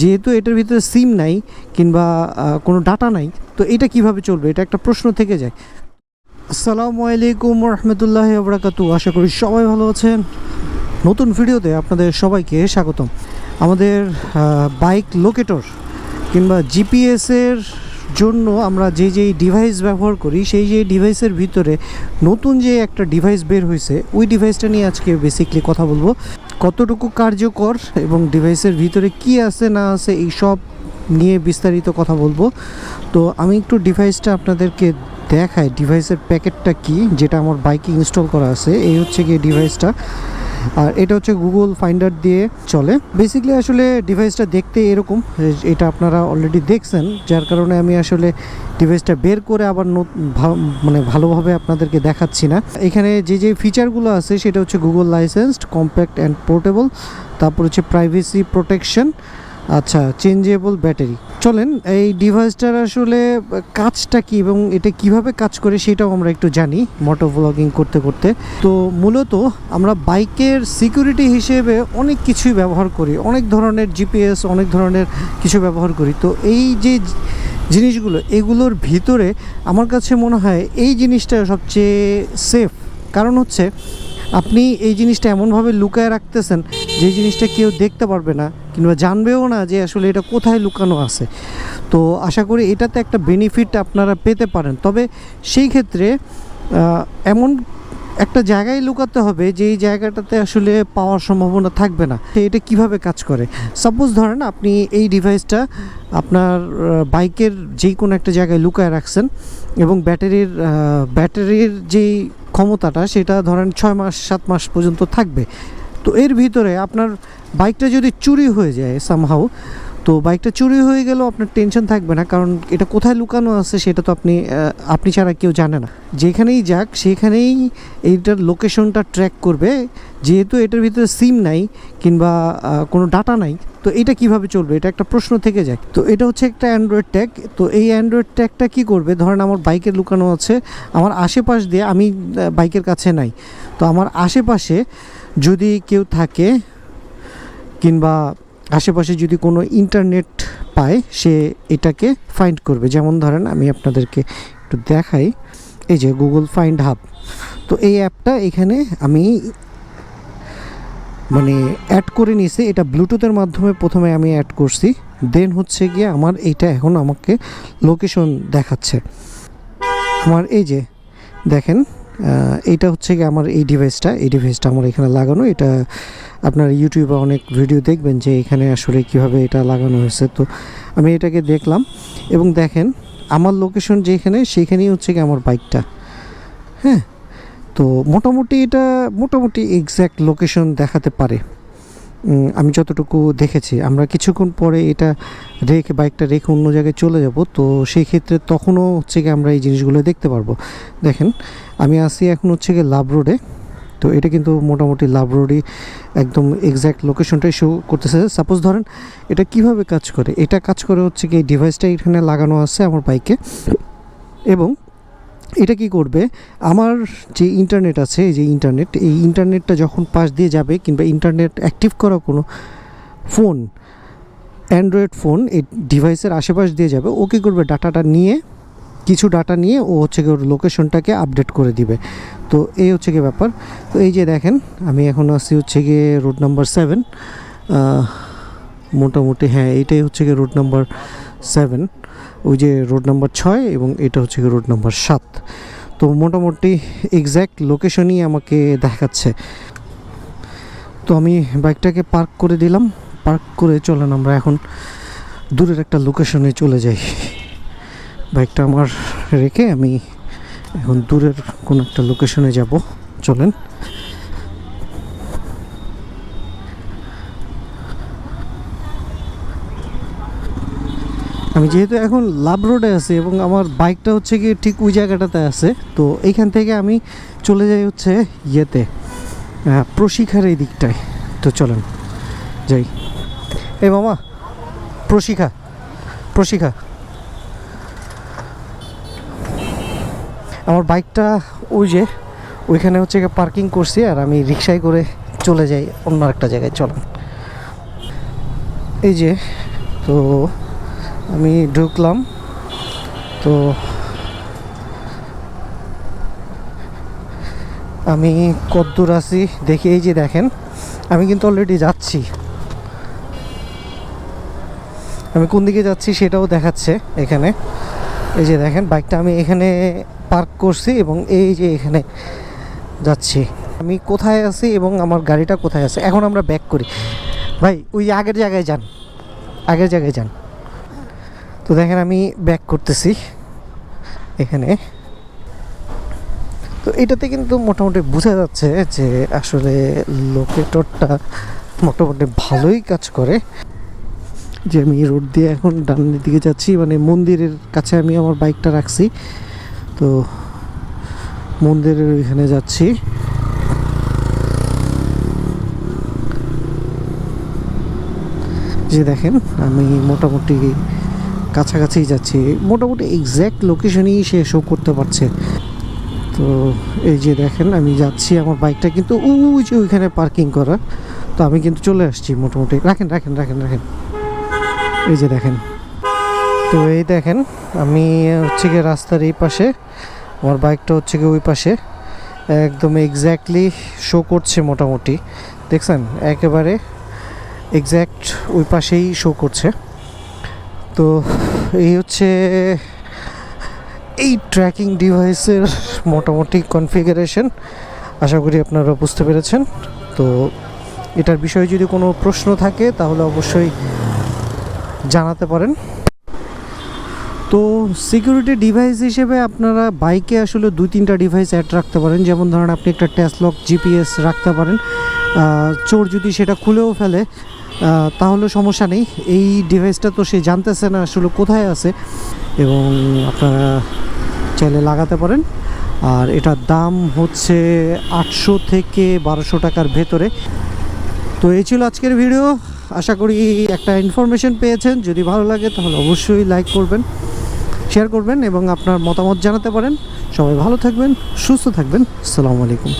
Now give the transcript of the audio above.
যেহেতু এটার ভিতরে সিম নাই কিংবা কোনো ডাটা নাই, তো এটা কীভাবে চলবে? এটা একটা প্রশ্ন থেকে যায়। আসসালামু আলাইকুম রহমতুল্লাহ আবরাকাতু আশা করি সবাই ভালো আছেন। নতুন ভিডিওতে আপনাদের সবাইকে স্বাগতম। আমাদের বাইক লোকেটর কিংবা জিপিএসের জন্য আমরা যে যেই ডিভাইস ব্যবহার করি, সেই যে ডিভাইসের ভিতরে নতুন যে একটা ডিভাইস বের হয়েছে ওই ডিভাইসটা নিয়ে আজকে বেসিকলি কথা বলব। কতটুকু কার্যকর এবং ডিভাইসের ভিতরে কি আছে, না আছে, এই সব নিয়ে বিস্তারিত কথা বলব। তো আমি একটু ডিভাইসটা আপনাদেরকে দেখাই ডিভাইসের প্যাকেটটা কি, যেটা আমার বাইকে ইনস্টল করা আছে, এই হচ্ছে গিয়ে ডিভাইসটা আর এটা হচ্ছে গুগল ফাইন্ডার দিয়ে চলে। বেসিক্যালি আসলে ডিভাইসটা দেখতে এরকম, এটা আপনারা অলরেডি দেখছেন, যার কারণে আমি আসলে ডিভাইসটা বের করে আবার মানে ভালোভাবে আপনাদেরকে দেখাচ্ছি না। এখানে যে যে ফিচারগুলো আছে, সেটা হচ্ছে Google licensed compact and portable তারপর হচ্ছে প্রাইভেসি প্রোটেকশন আচ্ছা চেঞ্জেবল ব্যাটারি চলেন, এই ডিভাইসটার আসলে কাজটা কি এবং এটা কীভাবে কাজ করে সেটাও আমরা একটু জানি মোটর ব্লগিং করতে করতে। তো মূলত আমরা বাইকের সিকিউরিটি হিসেবে অনেক কিছুই ব্যবহার করি, অনেক ধরনের জিপিএস অনেক ধরনের কিছু ব্যবহার করি। তো এই যে জিনিসগুলো, এগুলোর ভিতরে আমার কাছে মনে হয় এই জিনিসটা সবচেয়ে সেফ কারণ হচ্ছে, আপনি এই জিনিসটা এমনভাবে লুকায় রাখতেছেন যে জিনিসটা কেউ দেখতে পারবে না কিংবা জানবেও না যে আসলে এটা কোথায় লুকানো আছে। তো আশা করি এটাতে একটা বেনিফিট আপনারা পেতে পারেন। তবে সেই ক্ষেত্রে এমন একটা জায়গায় লুকাতে হবে যেই জায়গাটাতে আসলে পাওয়ার সম্ভাবনা থাকবে না। এটা কীভাবে কাজ করে? সাপোজ ধরেন আপনি এই ডিভাইসটা আপনার বাইকের যেই কোনো একটা জায়গায় লুকায় রাখছেন এবং ব্যাটারির ব্যাটারির যেই ক্ষমতাটা সেটা ধরেন ছয় মাস, সাত মাস পর্যন্ত থাকবে। তো এর ভিতরে আপনার বাইকটা যদি চুরি হয়ে যায় সামহাও তো বাইকটা চুরি হয়ে গেলেও আপনার টেনশন থাকবে না, কারণ এটা কোথায় লুকানো আছে সেটা তো আপনি আপনি ছাড়া কেউ জানে না। যেখানেই যাক, সেখানেই এইটার লোকেশনটা ট্র্যাক করবে, যেহেতু এটার ভিতরে সিম নাই কিংবা কোনো ডাটা নাই, তো এটা কীভাবে চলবে? এটা একটা প্রশ্ন থেকে যায়। তো এটা হচ্ছে একটা অ্যান্ড্রয়েড ট্যাগ তো এই অ্যান্ড্রয়েড ট্যাগটা কি করবে? ধরেন আমার বাইকে লুকানো আছে, আমার আশেপাশ দিয়ে আমি বাইকের কাছে নাই, তো আমার আশেপাশে যদি কেউ থাকে কিংবা আশেপাশে যদি কোনো ইন্টারনেট পায়, সে এটাকে ফাইন্ড করবে। যেমন ধরেন আমি আপনাদেরকে একটু দেখাই, এই যে গুগল ফাইন্ড হাব তো এই অ্যাপটা এখানে আমি মানে অ্যাড করে নিয়েছি। এটা ব্লুটুথের মাধ্যমে প্রথমে আমি অ্যাড করছি। দেন হচ্ছে গিয়ে আমার এইটা এখন আমাকে লোকেশন দেখাচ্ছে। আমার এই যে দেখেন এইটা হচ্ছে কি আমার এই ডিভাইসটা এই ডিভাইসটা আমার এখানে লাগানো। এটা আপনার ইউটিউবে অনেক ভিডিও দেখবেন যে এখানে আসলে কীভাবে এটা লাগানো হয়েছে। তো আমি এটাকে দেখলাম এবং দেখেন, আমার লোকেশন যেখানে সেখানেই হচ্ছে কি আমার বাইকটা হ্যাঁ? তো মোটামুটি এটা মোটামুটি এক্স্যাক্ট লোকেশন দেখাতে পারে। আমি যতটুকু দেখেছি, আমরা কিছুক্ষণ পরে এটা রেখে বাইকটা রেখে অন্য জায়গায় চলে যাব, তো সেই ক্ষেত্রে তখনও হচ্ছে কি আমরা এই জিনিসগুলো দেখতে পারব। দেখেন, আমি আসি এখন হচ্ছে গিয়ে লাভ রোডে, তো এটা কিন্তু মোটামুটি লাভ রোডই একদম এক্স্যাক্ট লোকেশনটাই শো করতেছে। সাপোজ ধরেন, এটা কীভাবে কাজ করে? এটা কাজ করে হচ্ছে কি এই ডিভাইসটা এখানে লাগানো আছে আমার বাইকে এবং এটা কি করবে? আমার যে ইন্টারনেট আছে যে ইন্টারনেট এই ইন্টারনেটটা যখন পাশ দিয়ে যাবে কিংবা ইন্টারনেট অ্যাক্টিভ করা কোনো ফোন অ্যান্ড্রয়েড ফোন এই ডিভাইসের আশেপাশ দিয়ে যাবে, ও কী করবে? ডাটাটা নিয়ে, কিছু ডাটা নিয়ে ও হচ্ছে ওর লোকেশনটাকে আপডেট করে দিবে। তো এই হচ্ছে গিয়ে ব্যাপার। তো এই যে দেখেন, আমি এখন আসছি হচ্ছে গিয়ে রোড নাম্বার সেভেন মোটামুটি হ্যাঁ এইটাই হচ্ছে গিয়ে রোড নাম্বার সেভেন ওই যে রোড নাম্বার ছয় এবং এটা হচ্ছে রোড নাম্বার সাত। তো মোটামুটি এক্স্যাক্ট লোকেশনই আমাকে দেখাচ্ছে। তো আমি বাইকটাকে পার্ক করে দিলাম। পার্ক করে চলেন আমরা এখন। দূরের একটা লোকেশনে চলে যাই। বাইকটা আমার রেখে আমি এখন দূরের কোনো একটা লোকেশনে যাব। চলেন। আমি যেহেতু এখন লাভ রোডে আছি এবং আমার বাইকটা হচ্ছে কি ঠিক ওই জায়গাটাতে আছে তো এইখান থেকে আমি চলে যাই হচ্ছে ইয়েতে আহ, প্রশিক্ষার এই দিকটায়। তো চলেন যাই। এই মামা প্রশিক্ষা প্রশিক্ষা আমার বাইকটা ওই যে ওইখানে হচ্ছে পার্কিং করছি আর আমি রিক্সায় করে চলে যাই অন্য একটা জায়গায় চলেন। এই যে তো আমি ঢুকলাম। তো আমি কদ্দূর আছি, দেখি এই যে দেখেন, আমি কিন্তু অলরেডি যাচ্ছি। আমি কোন দিকে যাচ্ছি সেটাও দেখাচ্ছে এখানে। এই যে দেখেন বাইকটা আমি এখানে পার্ক করছি এবং এই যে এখানে যাচ্ছি। আমি কোথায় আছি এবং আমার গাড়িটা কোথায় আছে? এখন আমরা ব্যাক করি। ভাই, ওই আগের জায়গায় যান। আগের জায়গায় যান। তো দেখেন আমি ব্যাক করতেছি এখানে। তো এটাতে কিন্তু মোটামুটি বোঝা যাচ্ছে যে আসলে লোকেটরটা মোটামুটি ভালোই কাজ করে। যে আমি রোড দিয়ে এখন ডানের দিকে যাচ্ছি মানে মন্দিরের কাছে আমি আমার বাইকটা রাখছি। তো মন্দিরের ওইখানে যাচ্ছি। যে দেখেন আমি মোটামুটি কাছাকাছি যাচ্ছি। মোটামুটি এক্স্যাক্ট লোকেশনই সে শো করতে পারছে। তো এই যে দেখেন, আমি যাচ্ছি আমার বাইকটা কিন্তু ওই যে ওইখানে পার্কিং করা। তো আমি কিন্তু চলে আসছি মোটামুটি। রাখেন রাখেন রাখেন রাখেন। এই যে দেখেন। তো এই দেখেন, আমি হচ্ছে গিয়ে রাস্তার এই পাশে, আমার বাইকটা হচ্ছে গিয়ে ওই পাশে। একদম এক্স্যাক্টলি শো করছে মোটামুটি। দেখছেন? একেবারে এক্স্যাক্ট ওই পাশেই শো করছে। তো এই হচ্ছে এই ট্র্যাকিং ডিভাইসের মোটামুটি কনফিগারেশন আশা করি আপনারা বুঝতে পেরেছেন। তো এটার বিষয়ে যদি কোনো প্রশ্ন থাকে, তাহলে অবশ্যই জানাতে পারেন। তো সিকিউরিটি ডিভাইস হিসেবে আপনারা বাইকে আসলে দুই তিনটা ডিভাইস অ্যাড রাখতে পারেন। যেমন ধরেন, আপনি একটা ট্যাসলক জিপিএস রাখতে পারেন। চোর যদি সেটা খুলেও ফেলে তাহলে সমস্যা নেই। এই ডিভাইসটা তো সে জানতেছে না আসলে কোথায় আছে এবং আপনারা চাইলে লাগাতে পারেন। আর এটার দাম হচ্ছে আটশো থেকে বারোশো টাকার ভেতরে। তো এই ছিল আজকের ভিডিও। আশা করি একটা ইনফরমেশন পেয়েছেন। যদি ভালো লাগে তাহলে অবশ্যই লাইক করবেন শেয়ার করবেন এবং আপনার মতামত জানাতে পারেন। সবাই ভালো থাকবেন, সুস্থ থাকবেন। আসসালামু আলাইকুম।